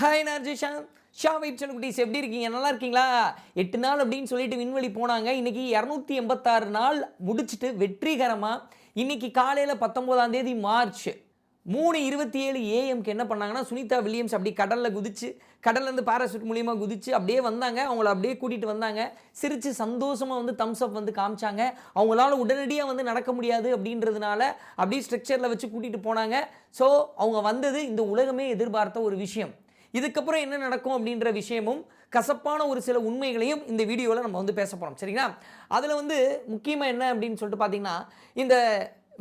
Hi நர்ஜிஷா Shah vibe குட்டீஸ் எப்படி இருக்கீங்க? நல்லா இருக்கீங்களா? எட்டு நாள் அப்படின்னு சொல்லிட்டு விண்வெளி போனாங்க. இன்னைக்கு இரநூத்தி எண்பத்தாறு நாள் முடிச்சுட்டு வெற்றிகரமாக இன்னைக்கு காலையில் பத்தொம்போதாம் தேதி மார்ச் மூணு இருபத்தி ஏழு ஏஎம்க்கு என்ன பண்ணாங்கன்னா சுனிதா வில்லியம்ஸ் அப்படி கடலில் குதிச்சு கடல்லேருந்து பாராசூட் மூலியமாக குதிச்சு அப்படியே வந்தாங்க. அவங்கள அப்படியே கூட்டிகிட்டு வந்தாங்க. சிரித்து சந்தோஷமாக வந்து தம்ஸ் அப் வந்து காமிச்சாங்க. அவங்களால உடனடியாக வந்து நடக்க முடியாது அப்படின்றதுனால அப்படியே ஸ்ட்ரக்சரில் வச்சு கூட்டிகிட்டு போனாங்க. ஸோ அவங்க வந்தது இந்த உலகமே எதிர்பார்த்த ஒரு விஷயம். இதுக்கப்புறம் என்ன நடக்கும் அப்படின்ற விஷயமும் கசப்பான ஒரு சில உண்மைகளையும் இந்த வீடியோவில் நம்ம வந்து பேச போகிறோம் சரிங்களா? அதில் வந்து முக்கியமாக என்ன அப்படின்னு சொல்லிட்டு பார்த்தீங்கன்னா இந்த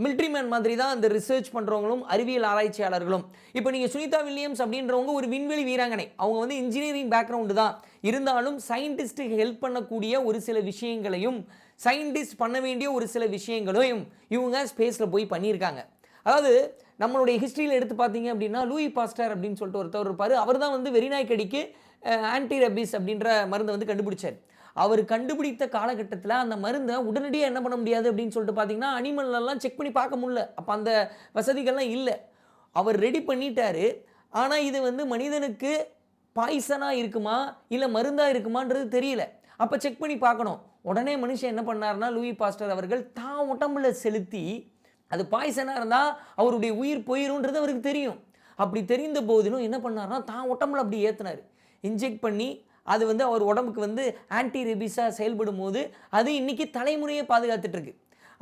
மிலிட்ரி மேன் மாதிரி தான் இந்த ரிசர்ச் பண்ணுறவங்களும் அறிவியல் ஆராய்ச்சியாளர்களும். இப்போ நீங்கள் சுனிதா வில்லியம்ஸ் அப்படின்றவங்க ஒரு விண்வெளி வீராங்கனை. அவங்க வந்து இன்ஜினியரிங் பேக்ரவுண்டு தான். இருந்தாலும் சயின்டிஸ்ட்டுக்கு ஹெல்ப் பண்ணக்கூடிய ஒரு சில விஷயங்களையும் சயின்டிஸ்ட் பண்ண வேண்டிய ஒரு சில விஷயங்களையும் இவங்க ஸ்பேஸில் போய் பண்ணியிருக்காங்க. அதாவது நம்மளுடைய ஹிஸ்ட்ரியில் எடுத்து பார்த்தீங்க அப்படின்னா லூயி பாஸ்டர் அப்படின்னு சொல்லிட்டு ஒருத்தர் இருப்பார். அவர் தான் வந்து வெறிநாய்க்கடிக்கு ஆன்டி ரபிஸ் அப்படின்ற மருந்தை வந்து கண்டுபிடிச்சார். அவர் கண்டுபிடித்த காலகட்டத்தில் அந்த மருந்தை உடனடியாக என்ன பண்ண முடியாது அப்படின்னு சொல்லிட்டு பார்த்தீங்கன்னா அனிமல்லாம் செக் பண்ணி பார்க்க முடியல. அப்போ அந்த வசதிகள்லாம் இல்லை. அவர் ரெடி பண்ணிட்டார். ஆனால் இது வந்து மனிதனுக்கு பாய்சனாக இருக்குமா இல்லை மருந்தாக இருக்குமான்றது தெரியல. அப்போ செக் பண்ணி பார்க்கணும். உடனே மனுஷன் என்ன பண்ணாருன்னா லூயி பாஸ்டர் அவர்கள் தான் உடம்புல செலுத்தி அது பாய்சனாக இருந்தால் அவருடைய உயிர் போயிருன்றது அவருக்கு தெரியும். அப்படி தெரிந்த போதிலும் என்ன பண்ணார்னா தான் உடம்புல அப்படி ஏற்றினார் இன்ஜெக்ட் பண்ணி அது வந்து அவர் உடம்புக்கு வந்து ஆன்டி ரெபிஸாக செயல்படும் போது அது இன்றைக்கி தலைமுறையை பாதுகாத்துட்ருக்கு.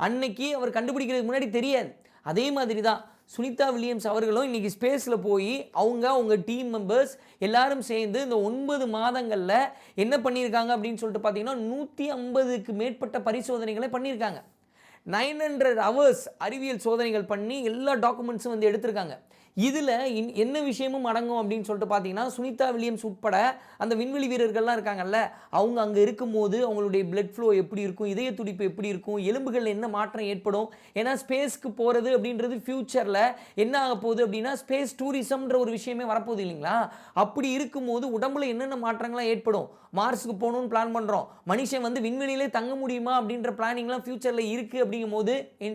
அன்னைக்கு அவர் கண்டுபிடிக்கிறதுக்கு முன்னாடி தெரியாது. அதே மாதிரி தான் சுனிதா வில்லியம்ஸ் அவர்களும் இன்றைக்கி ஸ்பேஸில் போய் அவங்க அவங்க டீம் மெம்பர்ஸ் எல்லாரும் சேர்ந்து இந்த ஒன்பது மாதங்களில் என்ன பண்ணியிருக்காங்க அப்படின்னு சொல்லிட்டு பார்த்தீங்கன்னா நூற்றி ஐம்பதுக்கு மேற்பட்ட பரிசோதனைகளை பண்ணியிருக்காங்க. நைன் ஹண்ட்ரட் ஹவர்ஸ் அறிவியல் சோதனைகள் பண்ணி எல்லா டாக்குமெண்ட்ஸும் வந்து எடுத்திருக்காங்க. இதில் இன் என்ன விஷயமும் அடங்கும் அப்படின்னு சொல்லிட்டு பார்த்தீங்கன்னா சுனிதா வில்லியம்ஸ் உட்பட அந்த விண்வெளி வீரர்கள்லாம் இருக்காங்கல்ல அவங்க அங்கே இருக்கும்போது அவங்களுடைய பிளட் ஃப்ளோ எப்படி இருக்கும் இதய துடிப்பு எப்படி இருக்கும் எலும்புகளில் என்ன மாற்றம் ஏற்படும் ஏன்னா ஸ்பேஸ்க்கு போகிறது அப்படின்றது ஃப்யூச்சரில் என்ன ஆக போகுது அப்படின்னா ஸ்பேஸ் டூரிசம்ன்ற ஒரு விஷயமே வரப்போகுது இல்லைங்களா? அப்படி இருக்கும்போது உடம்புல என்னென்ன மாற்றங்கள்லாம் ஏற்படும்? மார்ஸுக்கு போகணும்னு பிளான் பண்ணுறோம் மனுஷன் வந்து விண்வெளியிலே தங்க முடியுமா அப்படின்ற பிளானிங்லாம் ஃப்யூச்சரில் இருக்குது அப்படிங்கும் போது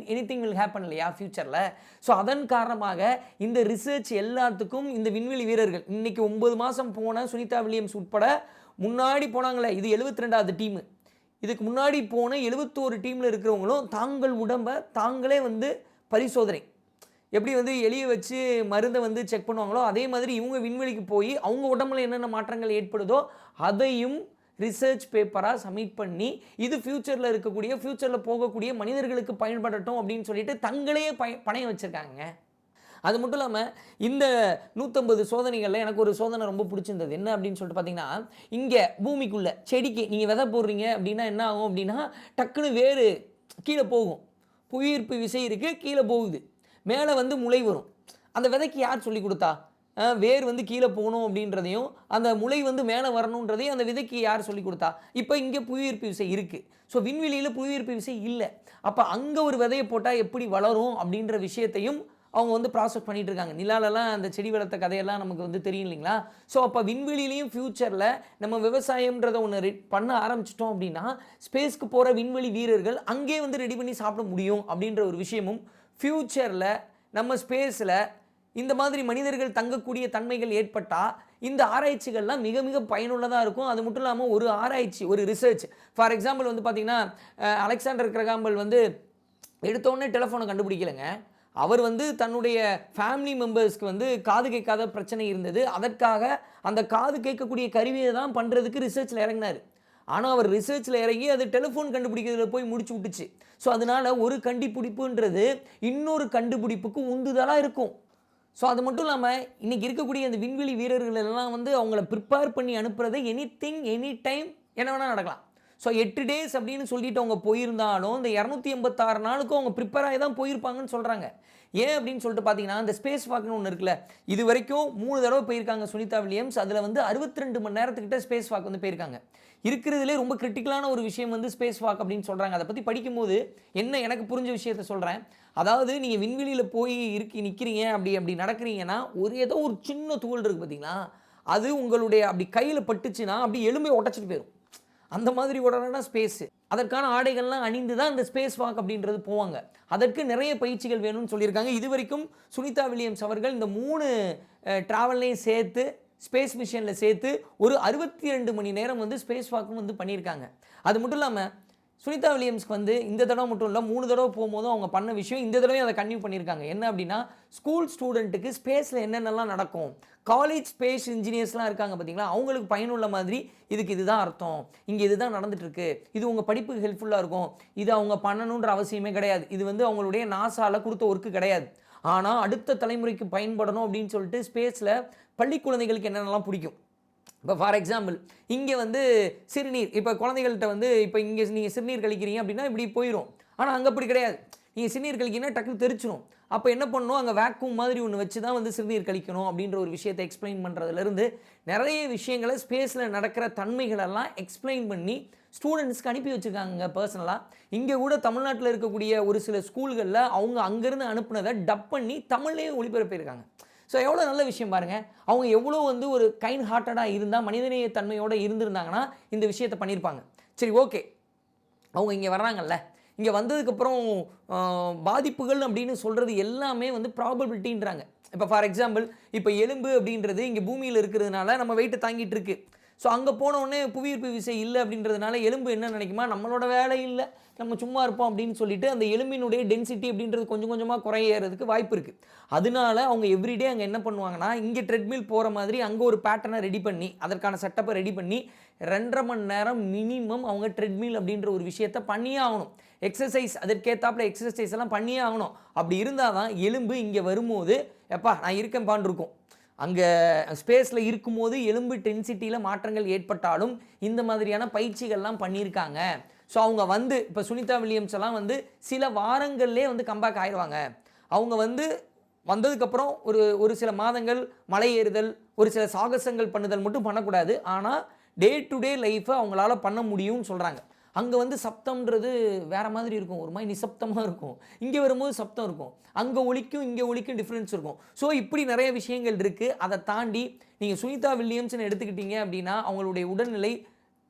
எனி திங் வில் ஹேப்பன் இல்லையா ஃப்யூச்சரில் ஸோ அதன் காரணமாக இந்த ரிசர்ச் எல்லாத்துக்கும் இந்த விண்வெளி வீரர்கள் இன்றைக்கி ஒன்பது மாதம் போன சுனிதா வில்லியம்ஸ் உட்பட முன்னாடி போனாங்களே இது எழுபத்தி ரெண்டாவது டீமு இதுக்கு முன்னாடி போன எழுபத்தோரு டீமில் இருக்கிறவங்களும் தாங்கள் உடம்பை தாங்களே வந்து பரிசோதனை எப்படி வந்து எலியை வச்சு மருந்தை வந்து செக் பண்ணுவாங்களோ அதே மாதிரி இவங்க விண்வெளிக்கு போய் அவங்க உடம்புல என்னென்ன மாற்றங்கள் ஏற்படுதோ அதையும் ரிசர்ச் பேப்பராக சப்மிட் பண்ணி இது ஃப்யூச்சரில் இருக்கக்கூடிய ஃப்யூச்சரில் போகக்கூடிய மனிதர்களுக்கு பயன்படட்டும் அப்படின்னு சொல்லிட்டு தங்களே பய பணையம் வச்சுருக்காங்க. அது மட்டும் இல்லாமல் இந்த நூற்றம்பது சோதனைகளில் எனக்கு ஒரு சோதனை ரொம்ப பிடிச்சிருந்தது. என்ன அப்படின்னு சொல்லிட்டு பார்த்தீங்கன்னா இங்கே பூமிக்குள்ளே செடிக்கு நீங்கள் விதை போடுறீங்க அப்படின்னா என்ன ஆகும் அப்படின்னா டக்குன்னு வேறு கீழே போகும். புவியீர்ப்பு விசை இருக்குது கீழே போகுது. மேலே வந்து முளை வரும். அந்த விதைக்கு யார் சொல்லி கொடுத்தா? வேர் வந்து கீழே போகணும் அப்படின்றதையும் அந்த முளை வந்து மேலே வரணுன்றதையும் அந்த விதைக்கு யார் சொல்லி கொடுத்தா? இப்போ இங்கே புவியீர்ப்பு விசை இருக்குது ஸோ விண்வெளியில் புவியீர்ப்பு விசை இல்லை. அப்போ அங்கே ஒரு விதையை போட்டால் எப்படி வளரும் அப்படின்ற விஷயத்தையும் அவங்க வந்து ப்ராசஸ் பண்ணிட்டு இருக்காங்க. நிலாலெல்லாம் அந்த செடி வளர்த்த கதையெல்லாம் நமக்கு வந்து தெரியும் இல்லைங்களா? ஸோ அப்போ விண்வெளியிலையும் ஃப்யூச்சரில் நம்ம விவசாயம்ன்றதை ஒன்று பண்ண ஆரம்பிச்சிட்டோம் அப்படின்னா ஸ்பேஸ்க்கு போகிற விண்வெளி வீரர்கள் அங்கே வந்து ரெடி பண்ணி சாப்பிட முடியும் அப்படின்ற ஒரு விஷயமும் ஃப்யூச்சரில் நம்ம ஸ்பேஸில் இந்த மாதிரி மனிதர்கள் தங்கக்கூடிய தன்மைகள் ஏற்பட்டால் இந்த ஆராய்ச்சிகள்லாம் மிக மிக பயனுள்ளதாக இருக்கும். அது மட்டும் இல்லாமல் ஒரு ஆராய்ச்சி ஒரு ரிசர்ச் ஃபார் எக்ஸாம்பிள் வந்து பார்த்திங்கன்னா அலெக்சாண்டர் கிரகாம்பல் வந்து எடுத்தோடனே டெலஃபோனை கண்டுபிடிக்கலைங்க. அவர் வந்து தன்னுடைய ஃபேமிலி மெம்பர்ஸ்க்கு வந்து காது கேட்காத பிரச்சனை இருந்தது. அதற்காக அந்த காது கேட்கக்கூடிய கருவியை தான் பண்ணுறதுக்கு ரிசர்ச்சில் இறங்கினார். ஆனால் அவர் ரிசர்ச்சில் இறங்கி அது டெலிஃபோன் கண்டுபிடிக்கிறதுல போய் முடிச்சு விட்டுச்சு. ஸோ அதனால் ஒரு கண்டுபிடிப்புன்றது இன்னொரு கண்டுபிடிப்புக்கு உந்துதலாக இருக்கும். ஸோ அது மட்டும் இல்லாமல் இன்றைக்கி இருக்கக்கூடிய அந்த விண்வெளி வீரர்கள் எல்லாம் வந்து அவங்கள ப்ரிப்பேர் பண்ணி அனுப்புறது எனி திங் எனி டைம் என்ன வேணால் நடக்கலாம். ஸோ எட்டு டேஸ் அப்படின்னு சொல்லிட்டு அவங்க போயிருந்தாலும் இந்த இரநூத்தி எண்பத்தாறு நாளுக்கும் அவங்க ப்ரிப்பேர் ஆகி தான் போயிருப்பாங்கன்னு சொல்கிறாங்க ஏன் அப்படின்னு சொல்லிட்டு பார்த்தீங்கன்னா இந்த ஸ்பேஸ் வாக்னு ஒன்று இருக்குல்ல இது வரைக்கும் மூணு தடவை போயிருக்காங்க சுனிதா வில்லியம்ஸ். அதில் வந்து அறுபத்தி ரெண்டு மணி நேரத்துக்கிட்ட ஸ்பேஸ் வாக் வந்து போயிருக்காங்க. இருக்கிறதுலே ரொம்ப கிரிட்டிக்கலான ஒரு விஷயம் வந்து ஸ்பேஸ் வாக் அப்படின்னு சொல்கிறாங்க அதை பற்றி படிக்கும்போது என்ன எனக்கு புரிஞ்ச விஷயத்த சொல்கிறேன் அதாவது நீங்கள் விண்வெளியில் போய் இருக்கி நிற்கிறீங்க அப்படி அப்படி நடக்கிறீங்கன்னா ஒரு ஏதோ ஒரு சின்ன தூள் இருக்குது பார்த்தீங்களா அது உங்களுடைய அப்படி கையில் பட்டுச்சுன்னா அப்படி எலும்பை உடச்சிட்டு போயிடும் அந்த மாதிரி உடனே ஸ்பேஸு அதற்கான ஆடைகள்லாம் அணிந்து தான் இந்த ஸ்பேஸ் வாக் அப்படின்றது போவாங்க. அதற்கு நிறைய பயிற்சிகள் வேணும்னு சொல்லியிருக்காங்க. இது வரைக்கும் சுனிதா வில்லியம்ஸ் அவர்கள் இந்த மூணு ட்ராவல்லையும் சேர்த்து ஸ்பேஸ் மிஷனில் சேர்த்து ஒரு அறுபத்தி ரெண்டு மணி நேரம் வந்து ஸ்பேஸ் வாக்கும் வந்து பண்ணியிருக்காங்க. அது மட்டும் இல்லாமல் சுனிதா வில்லியம்ஸ்க்கு வந்து இந்த தடவை மட்டும் இல்லை மூணு தடவை போகும்போதும் அவங்க பண்ண விஷயம் இந்த தடவையும் அதை கன்யூ பண்ணியிருக்காங்க. என்ன அப்படின்னா ஸ்கூல் ஸ்டூடெண்ட்டுக்கு ஸ்பேஸில் என்னென்னலாம் நடக்கும்? காலேஜ் ஸ்பேஸ் இன்ஜினியர்ஸ்லாம் இருக்காங்க பார்த்தீங்களா அவங்களுக்கு பயனுள்ள மாதிரி இதுக்கு இதுதான் அர்த்தம். இங்கே இதுதான் நடந்துட்டுருக்கு. இது உங்கள் படிப்புக்கு ஹெல்ப்ஃபுல்லாக இருக்கும். இது அவங்க பண்ணணுன்ற அவசியமே கிடையாது. இது வந்து அவங்களுடைய நாசாவில் கொடுத்த ஒர்க்கு கிடையாது. ஆனால் அடுத்த தலைமுறைக்கு பயன்படணும் அப்படின்னு சொல்லிட்டு ஸ்பேஸில் பள்ளி குழந்தைகளுக்கு என்னென்னலாம் பிடிக்கும்? இப்போ ஃபார் எக்ஸாம்பிள் இங்கே வந்து சிறுநீர் இப்போ குழந்தைகள்கிட்ட வந்து இப்போ இங்கே நீங்கள் சிறுநீர் கழிக்கிறீங்க அப்படின்னா இப்படி போயிடும் ஆனால் அங்கே அப்படி கிடையாது. நீங்கள் சிறுநீர் கழிக்கிறீங்கன்னா டக்குன்னு தெரிச்சிடும் அப்போ என்ன பண்ணணும்? அங்கே வேக்யூம் மாதிரி ஒன்று வச்சு தான் வந்து சிறுநீர் கழிக்கணும் அப்படின்ற ஒரு விஷயத்தை எக்ஸ்பிளைன் பண்ணுறதுலேருந்து நிறைய விஷயங்களை ஸ்பேஸில் நடக்கிற தன்மைகளெல்லாம் எக்ஸ்பிளைன் பண்ணி ஸ்டூடெண்ட்ஸ்க்கு அனுப்பி வச்சுருக்காங்க பர்சனலாக இங்கே கூட தமிழ்நாட்டில் இருக்கக்கூடிய ஒரு சில ஸ்கூல்களில் அவங்க அங்கேருந்து அனுப்புனதை டப் பண்ணி தமிழ்லேயும் ஒளிபரப்பியிருக்காங்க. ஸோ எவ்வளோ நல்ல விஷயம் பாருங்கள் அவங்க எவ்வளோ வந்து ஒரு கைண்ட் ஹார்ட்டடாக இருந்தால் மனிதநேய தன்மையோடு இருந்திருந்தாங்கன்னா இந்த விஷயத்தை பண்ணியிருப்பாங்க சரி ஓகே அவங்க இங்கே வர்றாங்கல்ல. இங்கே வந்ததுக்கப்புறம் பாதிப்புகள் அப்படின்னு சொல்கிறது எல்லாமே வந்து ப்ராபபிலிட்டின்றாங்க இப்போ ஃபார் எக்ஸாம்பிள் இப்போ எலும்பு அப்படின்றது இங்கே பூமியில் இருக்கிறதுனால நம்ம வெயிட்டை தாங்கிட்டு இருக்குது ஸோ அங்கே உடனே புவியீர்ப்பு விசை இல்லை அப்படின்றதுனால எலும்பு என்ன நினைக்குமா? நம்மளோட வேலை இல்லை. நம்ம சும்மா இருப்போம் அப்படின்னு சொல்லிட்டு அந்த எலும்பினுடைய டென்சிட்டி அப்படின்றது கொஞ்சம் கொஞ்சமாக குறையறதுக்கு வாய்ப்பு இருக்குது அதனால அவங்க எவ்ரிடே அங்கே என்ன பண்ணுவாங்கன்னா இங்கே ட்ரெட்மில் போகிற மாதிரி அங்கே ஒரு பேட்டர்னை ரெடி பண்ணி அதற்கான செட்டப்பை ரெடி பண்ணி ரெண்டரை மணி நேரம் மினிமம் அவங்க ட்ரெட்மில் அப்படின்ற ஒரு விஷயத்த பண்ணியே ஆகணும். எக்ஸசைஸ் அதற்கேற்றாப்புல எக்ஸசைஸ் எல்லாம் பண்ணியே ஆகணும். அப்படி இருந்தால் தான் எலும்பு இங்கே வரும்போது எப்பா நான் இருக்கேன்பான் இருக்கும். அங்கே ஸ்பேஸில் இருக்கும்போது எலும்பு டென்சிட்டியில் மாற்றங்கள் ஏற்பட்டாலும் இந்த மாதிரியான பயிற்சிகள்லாம் பண்ணியிருக்காங்க. ஸோ அவங்க வந்து இப்போ சுனிதா வில்லியம்ஸ் எல்லாம் வந்து சில வாரங்கள்லேயே வந்து கம்பேக் ஆயிடுவாங்க அவங்க வந்து வந்ததுக்கப்புறம் ஒரு ஒரு சில மாதங்கள் மலை ஏறுதல் ஒரு சில சாகசங்கள் பண்ணுதல் மட்டும் பண்ணக்கூடாது. ஆனால் டே டு டே லைஃப்பை அவங்களால பண்ண முடியும்னு சொல்கிறாங்க அங்கே வந்து சப்தம்ன்றது வேறு மாதிரி இருக்கும். ஒரு மாதிரி நிசப்தமாக இருக்கும். இங்கே வரும்போது சப்தம் இருக்கும். அங்கே ஒலிக்கும் இங்கே ஒலிக்கும் டிஃப்ரென்ஸ் இருக்கும். ஸோ இப்படி நிறைய விஷயங்கள் இருக்குது அதை தாண்டி நீங்கள் சுனிதா வில்லியம்ஸ்னு எடுத்துக்கிட்டீங்க அப்படின்னா அவங்களுடைய உடல்நிலை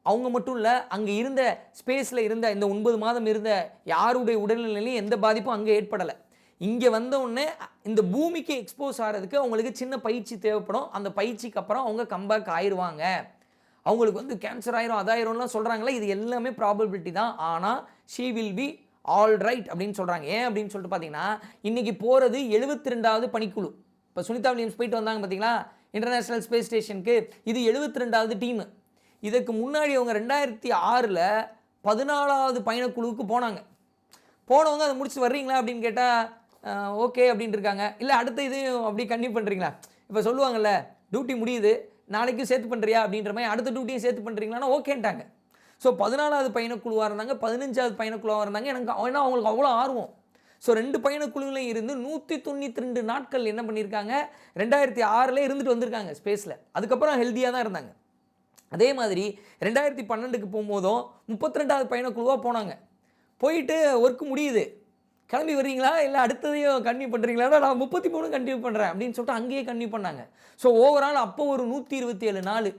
அவங்க மட்டும் இல்லை அங்கே இருந்த ஸ்பேஸில் இருந்த இந்த ஒன்பது மாதம் இருந்த யாருடைய உடல்நிலையிலையும் எந்த பாதிப்பும் அங்கே ஏற்படலை. இங்கே வந்தவுடனே இந்த பூமிக்கு எக்ஸ்போஸ் ஆகிறதுக்கு அவங்களுக்கு சின்ன பயிற்சி தேவைப்படும். அந்த பயிற்சிக்கு அப்புறம் அவங்க கம்பேக் ஆயிடுவாங்க அவங்களுக்கு வந்து கேன்சர் ஆயிரும் அதாயிரும்லாம் சொல்கிறாங்களே இது எல்லாமே ப்ராபபிலிட்டி தான். ஆனால் she will be all right அப்படின்னு சொல்கிறாங்க ஏன் அப்படின்னு சொல்லிட்டு பார்த்தீங்கன்னா இன்றைக்கி போகிறது எழுபத்தி ரெண்டாவது பணிக்குழு. இப்போ சுனிதா வில்லியம்ஸ் போயிட்டு வந்தாங்க பார்த்தீங்களா இன்டர்நேஷ்னல் ஸ்பேஸ் ஸ்டேஷனுக்கு இது எழுபத்தி ரெண்டாவது டீமு இதுக்கு முன்னாடி அவங்க ரெண்டாயிரத்தி ஆறில் பதினாலாவது பயணக்குழுவுக்கு போனாங்க. போனவங்க அதை முடிச்சு வர்றீங்களா அப்படின்னு கேட்டால் ஓகே அப்படின்ட்டு இருக்காங்க. இல்லை அடுத்த இதையும் அப்படி கன்டினியூ பண்ணுறீங்களா இப்போ சொல்லுவாங்கல்ல டியூட்டி முடியுது. நாளைக்கும் சேர்த்து பண்ணுறியா அப்படின்ற மாதிரி அடுத்த டியூட்டியும் சேர்த்து பண்ணுறீங்களான்னா ஓகேன்ட்டாங்க ஸோ பதினாலாவது பயணக்குழுவாக இருந்தாங்க பதினஞ்சாவது பயணக்குழுவாக இருந்தாங்க. எனக்கு ஏன்னா அவங்களுக்கு அவ்வளோ ஆர்வம். ஸோ ரெண்டு பயணக்குழுவிலையும் இருந்து நூற்றி தொண்ணூற்றி ரெண்டு நாட்கள் என்ன பண்ணியிருக்காங்க ரெண்டாயிரத்தி ஆறில் இருந்துட்டு வந்திருக்காங்க ஸ்பேஸில் அதுக்கப்புறம் ஹெல்த்தியாக தான் இருந்தாங்க. அதே மாதிரி ரெண்டாயிரத்தி பன்னெண்டுக்கு போகும்போதும் முப்பத்தி ரெண்டாவது பயணக்குழுவாக போனாங்க. போயிட்டு ஒர்க் முடியுது. கிளம்பி வர்றீங்களா? இல்லை அடுத்ததையும் கன்வியூ பண்ணுறீங்களா நான் முப்பத்தி மூணு கன்டினியூ பண்ணுறேன் அப்படின்னு சொல்லிட்டு அங்கேயே கன்டினியூ பண்ணாங்க. ஸோ ஓவரால் அப்போ ஒரு நூற்றி இருபத்தி ஏழு நாள்.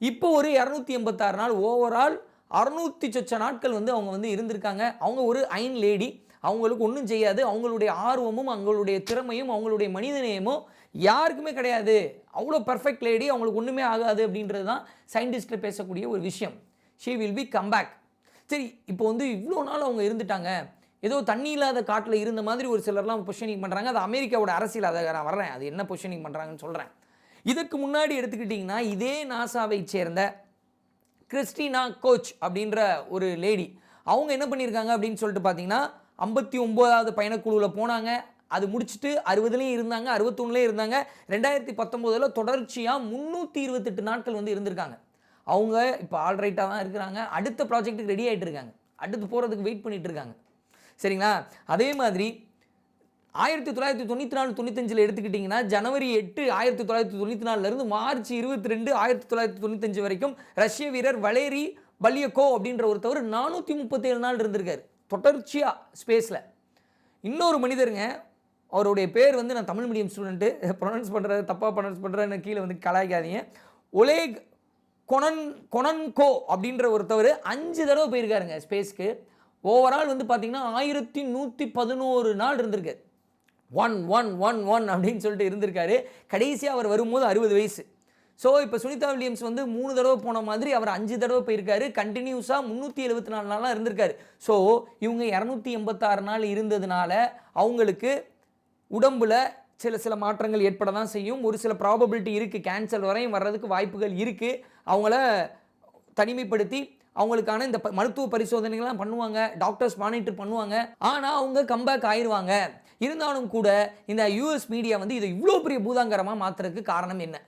இப்போ ஒரு இரநூத்தி எண்பத்தாறு நாள். ஓவரால் அறுநூத்தி சொச்ச நாட்கள் வந்து அவங்க வந்து இருந்திருக்காங்க. அவங்க ஒரு ஐன் லேடி. அவங்களுக்கு ஒன்றும் செய்யாது. அவங்களுடைய ஆர்வமும் அவங்களுடைய திறமையும் அவங்களுடைய மனிதநேயமும் யாருக்குமே கிடையாது. அவ்வளோ பர்ஃபெக்ட் லேடி அவங்களுக்கு ஒன்றுமே ஆகாது அப்படின்றது தான் சயின்டிஸ்ட்டில் பேசக்கூடிய ஒரு விஷயம். ஷீ வில் பி கம்பேக் சரி இப்போ வந்து இவ்வளோ நாள் அவங்க இருந்துட்டாங்க. ஏதோ தண்ணி இல்லாத காட்டில் இருந்த மாதிரி ஒரு சிலர்லாம் பொஷனிங் பண்ணுறாங்க அது அமெரிக்காவோட அரசியல் அதை நான் வர்றேன். அது என்ன பொஷனிங் பண்ணுறாங்கன்னு சொல்கிறேன் இதுக்கு முன்னாடி எடுத்துக்கிட்டிங்கன்னா இதே நாசாவை சேர்ந்த கிறிஸ்டினா கோச் அப்படின்ற ஒரு லேடி அவங்க என்ன பண்ணியிருக்காங்க அப்படின்னு சொல்லிட்டு பார்த்தீங்கன்னா ஐம்பத்தி ஒம்போதாவது பயணக்குழுவில் போனாங்க. அது முடிச்சுட்டு அறுபதுலேயும் இருந்தாங்க அறுபத்தொன்னுலேயும் இருந்தாங்க. ரெண்டாயிரத்தி பத்தொம்போதில் தொடர்ச்சியாக முந்நூற்றி இருபத்தெட்டு நாட்கள் வந்து இருந்திருக்காங்க. அவங்க இப்போ ஆல்ரைட்டாக தான் இருக்கிறாங்க. அடுத்த ப்ராஜெக்ட்டுக்கு ரெடி ஆகிட்டு இருக்காங்க. அடுத்து போகிறதுக்கு வெயிட் பண்ணிகிட்டு இருக்காங்க. சரிங்களா? அதே மாதிரி ஆயிரத்தி தொள்ளாயிரத்தி தொண்ணூற்றி நாலு தொண்ணூத்தஞ்சில் எடுத்துக்கிட்டிங்கன்னா ஜனவரி எட்டு ஆயிரத்தி தொள்ளாயிரத்தி தொண்ணூற்றி நாலுலேருந்து மார்ச் இருபத்தி ரெண்டு ஆயிரத்தி தொள்ளாயிரத்தி தொண்ணூத்தஞ்சு வரைக்கும் ரஷ்ய வீரர் வலேரி பல்யக்கோ அப்படின்ற ஒருத்தவர் நானூற்றி முப்பத்தேழு நாள் இருந்திருக்காரு. தொடர்ச்சியாக ஸ்பேஸில். இன்னொரு மனிதருங்க அவருடைய பேர் வந்து நான் தமிழ் மீடியம் ஸ்டூடெண்ட்டு ப்ரொனன்ஸ் பண்ணுறது தப்பாக ப்ரொனன்ஸ் பண்ணுறேன்னு கீழே வந்து கலாய்க்காதீங்க. ஒலேக் கொனன் கொனன்கோ அப்படின்ற ஒருத்தவர் அஞ்சு தடவை போயிருக்காருங்க ஸ்பேஸ்க்கு. ஓவரால் வந்து பார்த்திங்கன்னா ஆயிரத்தி நூற்றி பதினோரு நாள் இருந்திருக்கு. ஒன் ஒன் ஒன் ஒன் அப்படின்னு சொல்லிட்டு இருந்திருக்காரு. கடைசியாக அவர் வரும்போது அறுபது வயசு. ஸோ இப்போ சுனிதா வில்லியம்ஸ் வந்து மூணு தடவை போன மாதிரி அவர் அஞ்சு தடவை போயிருக்காரு. கண்டினியூஸாக முந்நூற்றி எழுபத்தி நாலு நாளாக இருந்திருக்காரு. ஸோ இவங்க இரநூத்தி எண்பத்தாறு நாள் இருந்ததுனால அவங்களுக்கு உடம்பில் சில சில மாற்றங்கள் ஏற்பட தான் செய்யும். ஒரு சில ப்ராபபிலிட்டி இருக்குது கேன்சல் வரையும் வர்றதுக்கு வாய்ப்புகள் இருக்குது அவங்கள தனிமைப்படுத்தி அவங்களுக்கான இந்த ப- மருத்துவ பரிசோதனைகள்லாம் பண்ணுவாங்க டாக்டர்ஸ் மானிட்டர் பண்ணுவாங்க. ஆனால் அவங்க கம்பேக் ஆயிடுவாங்க இருந்தாலும் கூட இந்த யூஎஸ் மீடியா வந்து இதை இவ்வளோ பெரிய பூதாங்கரமாக மாற்றுறதுக்கு காரணம் என்ன?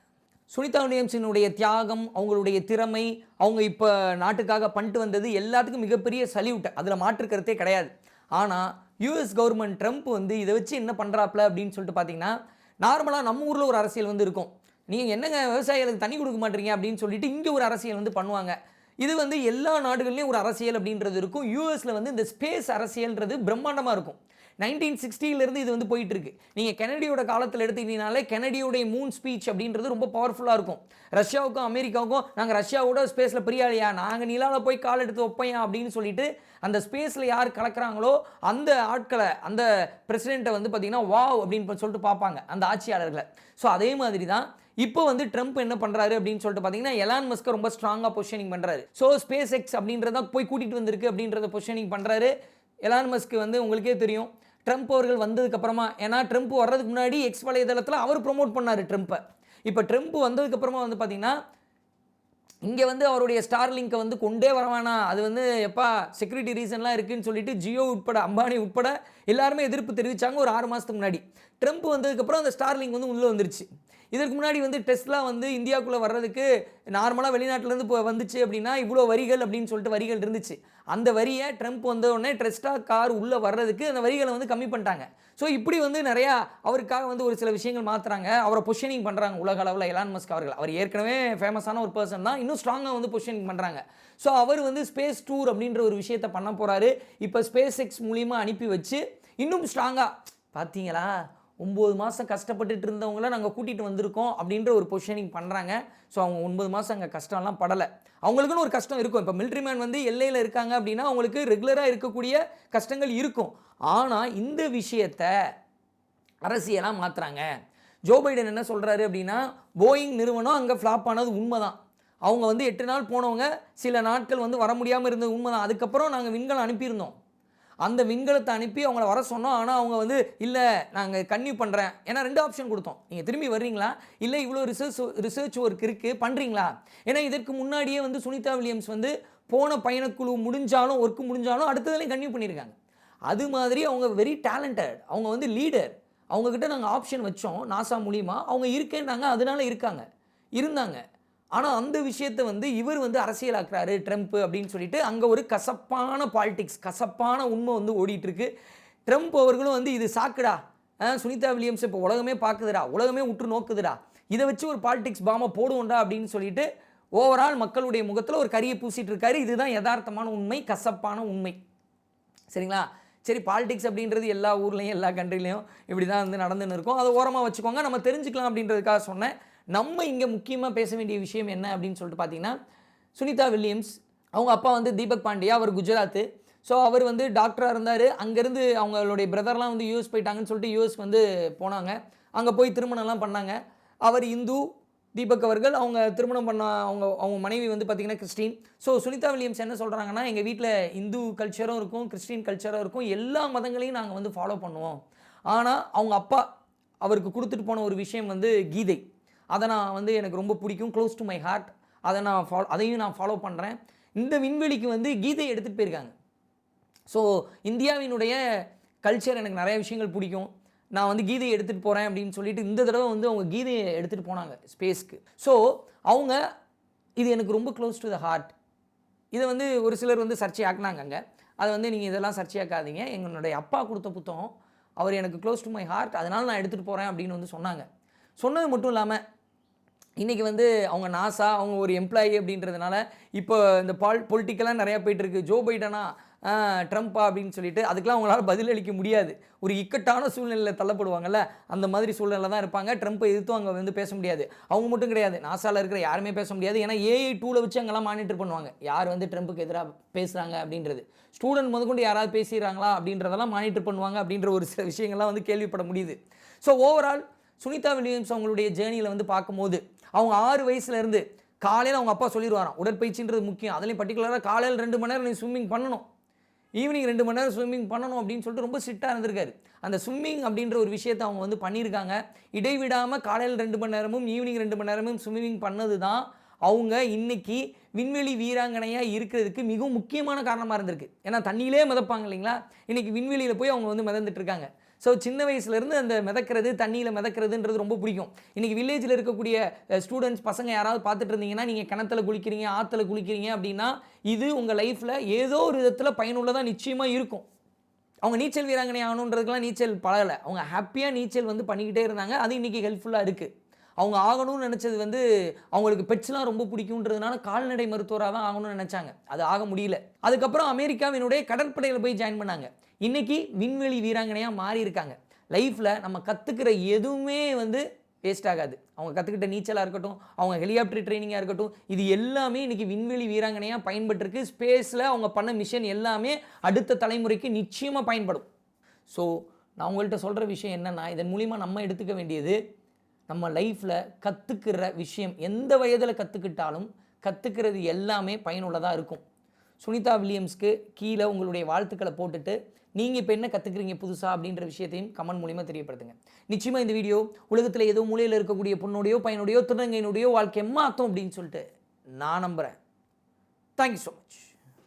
சுனிதா வில்லியம்ஸினுடைய தியாகம் அவங்களுடைய திறமை அவங்க இப்போ நாட்டுக்காக பண்ணிட்டு வந்தது எல்லாத்துக்கும் மிகப்பெரிய சல்யூட். அதில் மாற்றுக்கிறதே கிடையாது. ஆனால் யூஎஸ் கவர்மெண்ட் ட்ரம்ப் வந்து இதை வச்சு என்ன பண்ணுறாப்ல அப்படின்னு சொல்லிட்டு பார்த்தீங்கன்னா நார்மலாக நம்ம ஊரில் ஒரு அரசியல் வந்து இருக்கும். நீங்கள் என்னங்க விவசாயிகளுக்கு தண்ணி கொடுக்க மாட்டீங்க அப்படின்னு சொல்லிட்டு இங்கே ஒரு அரசியல் வந்து பண்ணுவாங்க. இது வந்து எல்லா நாடுகள்லையும் ஒரு அரசியல் அப்படின்றது இருக்கும். யூஎஸில் வந்து இந்த ஸ்பேஸ் அரசியல்ன்றது பிரம்மாண்டமாக இருக்கும். நைன்டீன் சிக்ஸ்டியிலேருந்து இது வந்து போயிட்டு இருக்கு. நீங்கள் கெனடியோட காலத்தில் எடுத்துக்கிட்டீங்கனாலே கெனடியோடைய மூன் ஸ்பீச் அப்படின்றது ரொம்ப பவர்ஃபுல்லாக இருக்கும். ரஷ்யாவுக்கும் அமெரிக்காவுக்கும் நாங்கள் ரஷ்யாவோட ஸ்பேஸில் பெரியாளியா? நாங்கள் நிலாவில் போய் கால் எடுத்து வைப்பையா அப்படின்னு சொல்லிட்டு அந்த ஸ்பேஸில் யார் கலக்கிறாங்களோ அந்த ஆட்களை அந்த பிரசிடெண்ட்டை வந்து பார்த்தீங்கன்னா வாவ் அப்படின்னு சொல்லிட்டு பார்ப்பாங்க அந்த ஆட்சியாளர்களை. ஸோ அதே மாதிரி தான் இப்போ வந்து ட்ரம்ப் என்ன பண்ணுறாரு அப்படின்னு சொல்லிட்டு பார்த்தீங்கன்னா எலான் மஸ்க ரொம்ப ஸ்ட்ராங்காக பொசிஷனிங் பண்ணுறாரு ஸோ ஸ்பேஸ் எக்ஸ் அப்படின்றத போய் கூட்டிகிட்டு வந்திருக்கு அப்படின்றத பொசிஷனிங் பண்ணுறாரு எலான் மஸ்க் வந்து உங்களுக்கே தெரியும் ட்ரம்ப் அவர்கள் வந்ததுக்கப்புறமா ஏன்னா ட்ரம்ப் வர்றதுக்கு முன்னாடி எக்ஸ் வலைதளத்தில் அவர் ப்ரொமோட் பண்ணார் ட்ரம்ப்பை இப்போ ட்ரம்ப் வந்ததுக்கப்புறமா வந்து பார்த்தீங்கன்னா இங்கே வந்து அவருடைய ஸ்டார் லிங்கை வந்து கொண்டே வரவானா அது வந்து எப்பா செக்யூரிட்டி ரீசன்லாம் இருக்குதுன்னு சொல்லிட்டு ஜியோ உட்பட அம்பானி உட்பட எல்லாருமே எதிர்ப்பு தெரிவித்தாங்க ஒரு ஆறு மாதத்துக்கு முன்னாடி. ட்ரம்ப் வந்ததுக்கப்புறம் அந்த ஸ்டார் லிங்க் வந்து உள்ளே வந்துருச்சு. இதற்கு முன்னாடி வந்து டெஸ்ட்லா வந்து இந்தியாவுக்குள்ளே வர்றதுக்கு நார்மலாக வெளிநாட்டிலேருந்து இப்போ வந்துச்சு அப்படின்னா இவ்வளோ வரிகள் அப்படின்னு சொல்லிட்டு வரிகள் இருந்துச்சு. அந்த வரியை ட்ரம்ப் வந்த உடனே டெஸ்டா கார் உள்ளே வர்றதுக்கு அந்த வரிகளை வந்து கம்மி பண்ணிட்டாங்க. ஸோ இப்படி வந்து நிறையா அவருக்காக வந்து ஒரு சில விஷயங்கள் மாற்றுறாங்க அவரை பொஷனிங் பண்ணுறாங்க உலக அளவில் எலான் மஸ்க் அவர்கள். அவர் ஏற்கனவே ஃபேமஸான ஒரு பர்சன் தான். இன்னும் ஸ்ட்ராங்காக வந்து பொஷனிங் பண்ணுறாங்க ஸோ அவர் வந்து ஸ்பேஸ் டூர் அப்படின்ற ஒரு விஷயத்தை பண்ண போகிறாரு இப்போ ஸ்பேஸ் எக்ஸ் மூலியமாக அனுப்பி வச்சு இன்னும் ஸ்ட்ராங்காக பார்த்தீங்களா ஒம்பது மாதம் கஷ்டப்பட்டுட்டு இருந்தவங்கள நாங்கள் கூட்டிகிட்டு வந்திருக்கோம் அப்படின்ற ஒரு பொசிஷனிங் பண்ணுறாங்க ஸோ அவங்க ஒன்பது மாதம் அங்கே கஷ்டம்லாம் படலை. அவங்களுக்குன்னு ஒரு கஷ்டம் இருக்கும். இப்போ மிலிட்ரி மேன் வந்து எல்லையில் இருக்காங்க அப்படின்னா அவங்களுக்கு ரெகுலராக இருக்கக்கூடிய கஷ்டங்கள் இருக்கும். ஆனால் இந்த விஷயத்த அரசியலாக மாற்றுறாங்க ஜோ பைடன் என்ன சொல்கிறாரு அப்படின்னா போயிங் நிறுவனம் அங்கே ஃப்ளாப் ஆனது உண்மை தான் அவங்க வந்து எட்டு நாள் போனவங்க சில நாட்கள் வந்து வர முடியாமல் இருந்தது உண்மைதான். அதுக்கப்புறம் நாங்கள் விண்கலம் அனுப்பியிருந்தோம். அந்த விண்கலத்தை அனுப்பி அவங்கள வர சொன்னோம். ஆனால் அவங்க வந்து இல்லை நாங்கள் கன்னியூ பண்ணுறேன் ஏன்னா ரெண்டு ஆப்ஷன் கொடுத்தோம். நீங்கள் திரும்பி வர்றீங்களா? இல்லை இவ்வளோ ரிசர்ச் ரிசர்ச் ஒர்க் இருக்குது பண்ணுறீங்களா ஏன்னா இதற்கு முன்னாடியே வந்து சுனிதா வில்லியம்ஸ் வந்து போன பயணக்குழு முடிஞ்சாலும் ஒர்க் முடிஞ்சாலும் அடுத்ததுலையும் கன்னியூ பண்ணியிருக்காங்க. அது மாதிரி அவங்க வெரி டேலண்டட் அவங்க வந்து லீடர் அவங்கக்கிட்ட நாங்கள் ஆப்ஷன் வச்சோம் நாசா மூலிமா அவங்க இருக்கேன்னாங்க அதனால இருக்காங்க. இருந்தாங்க. ஆனால் அந்த விஷயத்தை வந்து இவர் வந்து அரசியலாக்குறாரு ட்ரம்ப் அப்படின்னு சொல்லிட்டு அங்கே ஒரு கசப்பான பாலிடிக்ஸ் கசப்பான உண்மை வந்து ஓடிட்டுருக்கு. ட்ரம்ப் அவர்களும் வந்து இது சாக்குடா. சுனிதா வில்லியம்ஸ் இப்போ உலகமே பார்க்குதுடா உலகமே உற்று நோக்குதுடா. இதை வச்சு ஒரு பாலிடிக்ஸ் பாமா போடுவோண்டா அப்படின்னு சொல்லிட்டு ஓவரால் மக்களுடைய முகத்தில் ஒரு கரியை பூசிட்டு இருக்காரு இதுதான் யதார்த்தமான உண்மை கசப்பான உண்மை. சரிங்களா? சரி பாலிடிக்ஸ் அப்படின்றது எல்லா ஊர்லேயும் எல்லா கண்ட்ரிலையும் இப்படி தான் வந்து நடந்துன்னு இருக்கும். அதை ஓரமாக வச்சுக்கோங்க. நம்ம தெரிஞ்சுக்கலாம் அப்படின்றதுக்காக சொன்னேன். நம்ம இங்கே முக்கியமாக பேச வேண்டிய விஷயம் என்ன அப்படின்னு சொல்லிட்டு பார்த்தீங்கன்னா சுனிதா வில்லியம்ஸ் அவங்க அப்பா வந்து தீபக் பாண்டியா அவர் குஜராத்து. ஸோ அவர் வந்து டாக்டராக இருந்தார். அங்கேருந்து அவங்களுடைய பிரதர்லாம் வந்து யூஎஸ் போயிட்டாங்கன்னு சொல்லிட்டு யூஎஸ் வந்து போனாங்க. அங்கே போய் திருமணம்லாம் பண்ணாங்க. அவர் இந்து தீபக் அவர்கள் அவங்க திருமணம் பண்ண அவங்க அவங்க மனைவி வந்து பார்த்திங்கன்னா கிறிஸ்டின். ஸோ சுனிதா வில்லியம்ஸ் என்ன சொல்கிறாங்கன்னா எங்கள் வீட்டில் இந்து கல்ச்சரும் இருக்கும் கிறிஸ்டின் கல்ச்சரும் இருக்கும். எல்லா மதங்களையும் நாங்கள் வந்து ஃபாலோ பண்ணுவோம். ஆனால் அவங்க அப்பா அவருக்கு கொடுத்துட்டு போன ஒரு விஷயம் வந்து கீதை. அதை நான் வந்து எனக்கு ரொம்ப பிடிக்கும் க்ளோஸ் டு மை ஹார்ட் அதை நான் ஃபாலோ அதையும் நான் ஃபாலோ பண்ணுறேன் இந்த விண்வெளிக்கு வந்து கீதை எடுத்துகிட்டு போயிருக்காங்க. ஸோ இந்தியாவினுடைய கல்ச்சர் எனக்கு நிறைய விஷயங்கள் பிடிக்கும். நான் வந்து கீதையை எடுத்துகிட்டு போகிறேன் அப்படின்னு சொல்லிட்டு இந்த தடவை வந்து அவங்க கீதையை எடுத்துகிட்டு போனாங்க ஸ்பேஸ்க்கு ஸோ அவங்க இது எனக்கு ரொம்ப க்ளோஸ் டு த ஹார்ட் இதை வந்து ஒரு சிலர் வந்து சர்ச்சையாக்குனாங்க அங்கே. அதை வந்து நீங்கள் இதெல்லாம் சர்ச்சையாக்காதீங்க. எங்களுடைய அப்பா கொடுத்த புத்தகம் அவர் எனக்கு க்ளோஸ் டு மை ஹார்ட் அதனால் நான் எடுத்துகிட்டு போகிறேன் அப்படின்னு வந்து சொன்னாங்க. சொன்னது மட்டும் இல்லாமல் இன்றைக்கி வந்து அவங்க நாசா அவங்க ஒரு எம்ப்ளாயி அப்படின்றதுனால இப்போ இந்த பால் பொலிட்டிக்கலாக நிறையா போயிட்டுருக்கு. ஜோ பைடனா ட்ரம்ப்பா அப்படின்னு சொல்லிட்டு அதுக்கெலாம் அவங்களால பதிலளிக்க முடியாது. ஒரு இக்கட்டான சூழ்நிலையில் தள்ளப்படுவாங்கல்ல அந்த மாதிரி சூழ்நிலை தான் இருப்பாங்க. ட்ரம்ப்பை எதிர்த்தும் அங்கே வந்து பேச முடியாது. அவங்க மட்டும் கிடையாது. நாசாவில் இருக்கிற யாருமே பேச முடியாது. ஏன்னா ஏஐ டூவில் வச்சு அங்கெல்லாம் மானிட்டர் பண்ணுவாங்க. யார் வந்து ட்ரம்ப்புக்கு எதிராக பேசுகிறாங்க அப்படின்றது? ஸ்டூடெண்ட் முதற்கொண்டு யாராவது பேசிடுறாங்களா அப்படின்றதெல்லாம் மானிட்டர் பண்ணுவாங்க அப்படின்ற ஒரு சில விஷயங்கள்லாம் வந்து கேள்விப்பட முடியுது. ஸோ ஓவரால் சுனிதா வில்லியம்ஸ் அவங்களுடைய ஜேர்னியில் வந்து பார்க்கும்போது அவங்க ஆறு வயசுலேருந்து காலையில் அவங்க அப்பா சொல்லிடுவாராம் உடற்பயிற்சின்றது முக்கியம். அதுலேயும் பர்டிகுலராக காலையில் ரெண்டு மணி நேரம் நீ ஸ்விம்மிங் பண்ணணும். ஈவினிங் ரெண்டு மணி நேரம் ஸ்விம்மிங் பண்ணணும் அப்படின்னு சொல்லிட்டு ரொம்ப ஸ்ட்ரிக்டாக இருந்திருக்காரு. அந்த ஸ்விம்மிங் அப்படின்ற ஒரு விஷயத்தை அவங்க வந்து பண்ணியிருக்காங்க. இடைவிடாமல் காலையில் ரெண்டு மணி நேரமும் ஈவினிங் ரெண்டு மணி நேரமும் ஸ்விம்மிங் பண்ணது தான் அவங்க இன்னைக்கு விண்வெளி வீராங்கனையாக இருக்கிறதுக்கு மிகவும் முக்கியமான காரணமாக இருந்திருக்கு. ஏன்னா தண்ணியிலே மிதப்பாங்க இல்லைங்களா? இன்னைக்கு விண்வெளியில் போய் அவங்க வந்து மிதந்துட்டு இருக்காங்க. ஸோ சின்ன வயசுலேருந்து அந்த மிதக்கிறது தண்ணியில் மிதக்கிறதுன்றது ரொம்ப பிடிக்கும். இன்றைக்கி வில்லேஜில் இருக்கக்கூடிய ஸ்டூடெண்ட்ஸ் பசங்க யாராவது பார்த்துட்டு இருந்தீங்கன்னா நீங்கள் கிணத்துல குளிக்கிறீங்க ஆற்றுல குளிக்கிறீங்க அப்படின்னா இது உங்கள் லைஃப்பில் ஏதோ ஒரு விதத்தில் பயனுள்ளதாக நிச்சயமாக இருக்கும். அவங்க நீச்சல் வீராங்கனை ஆகணுன்றதுக்கெல்லாம் நீச்சல் பழகலை. அவங்க ஹாப்பியாக நீச்சல் வந்து பண்ணிக்கிட்டே இருந்தாங்க. அது இன்றைக்கி ஹெல்ப்ஃபுல்லாக இருக்குது அவங்க ஆகணும்னு நினச்சது வந்து அவங்களுக்கு பெட்ஸ்லாம் ரொம்ப பிடிக்குன்றதுனால கால்நடை மருத்துவராக தான் ஆகணும்னு நினச்சாங்க. அது ஆக முடியல. அதுக்கப்புறம் அமெரிக்காவினுடைய கடற்படையில் போய் ஜாயின் பண்ணாங்க. இன்றைக்கி விண்வெளி வீராங்கனையாக மாறி இருக்காங்க. லைஃப்பில் நம்ம கற்றுக்கிற எதுவுமே வந்து வேஸ்ட் ஆகாது. அவங்க கற்றுக்கிட்ட நீச்சலாக இருக்கட்டும் அவங்க ஹெலிகாப்டர் ட்ரைனிங்காக இருக்கட்டும் இது எல்லாமே இன்னைக்கு விண்வெளி வீராங்கனையாக பயன்பட்டுருக்கு. ஸ்பேஸில் அவங்க பண்ண மிஷன் எல்லாமே அடுத்த தலைமுறைக்கு நிச்சயமாக பயன்படும். ஸோ நான் உங்கள்கிட்ட சொல்கிற விஷயம் என்னென்னா இதன் மூலிமா நம்ம எடுத்துக்க வேண்டியது நம்ம லைஃப்பில் கற்றுக்கிற விஷயம் எந்த வயதில் கற்றுக்கிட்டாலும் கற்றுக்கிறது எல்லாமே பயனுள்ளதாக இருக்கும். சுனிதா வில்லியம்ஸ்க்கு கீழே உங்களுடைய வாழ்த்துக்களை போட்டுட்டு நீங்கள் இப்போ என்ன கற்றுக்குறீங்க புதுசாக அப்படின்ற விஷயத்தையும் கமெண்ட் மூலிமா தெரியப்படுத்துங்க. நிச்சயமாக இந்த வீடியோ உலகத்தில் ஏதோ மூலையில் இருக்கக்கூடிய பொண்ணுடையோ பையனுடையோ திருநங்கையினுடையோ வாழ்க்கை மாற்றும் அப்படின்னு சொல்லிட்டு நான் நம்புகிறேன் தேங்க்யூ ஸோ மச்